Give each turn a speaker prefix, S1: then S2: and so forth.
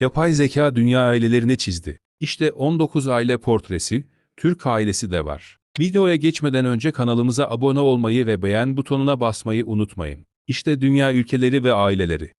S1: Yapay zeka dünya ailelerini çizdi. İşte 19 aile portresi, Türk ailesi de var. Videoya geçmeden önce kanalımıza abone olmayı ve beğen butonuna basmayı unutmayın. İşte dünya ülkeleri ve aileleri.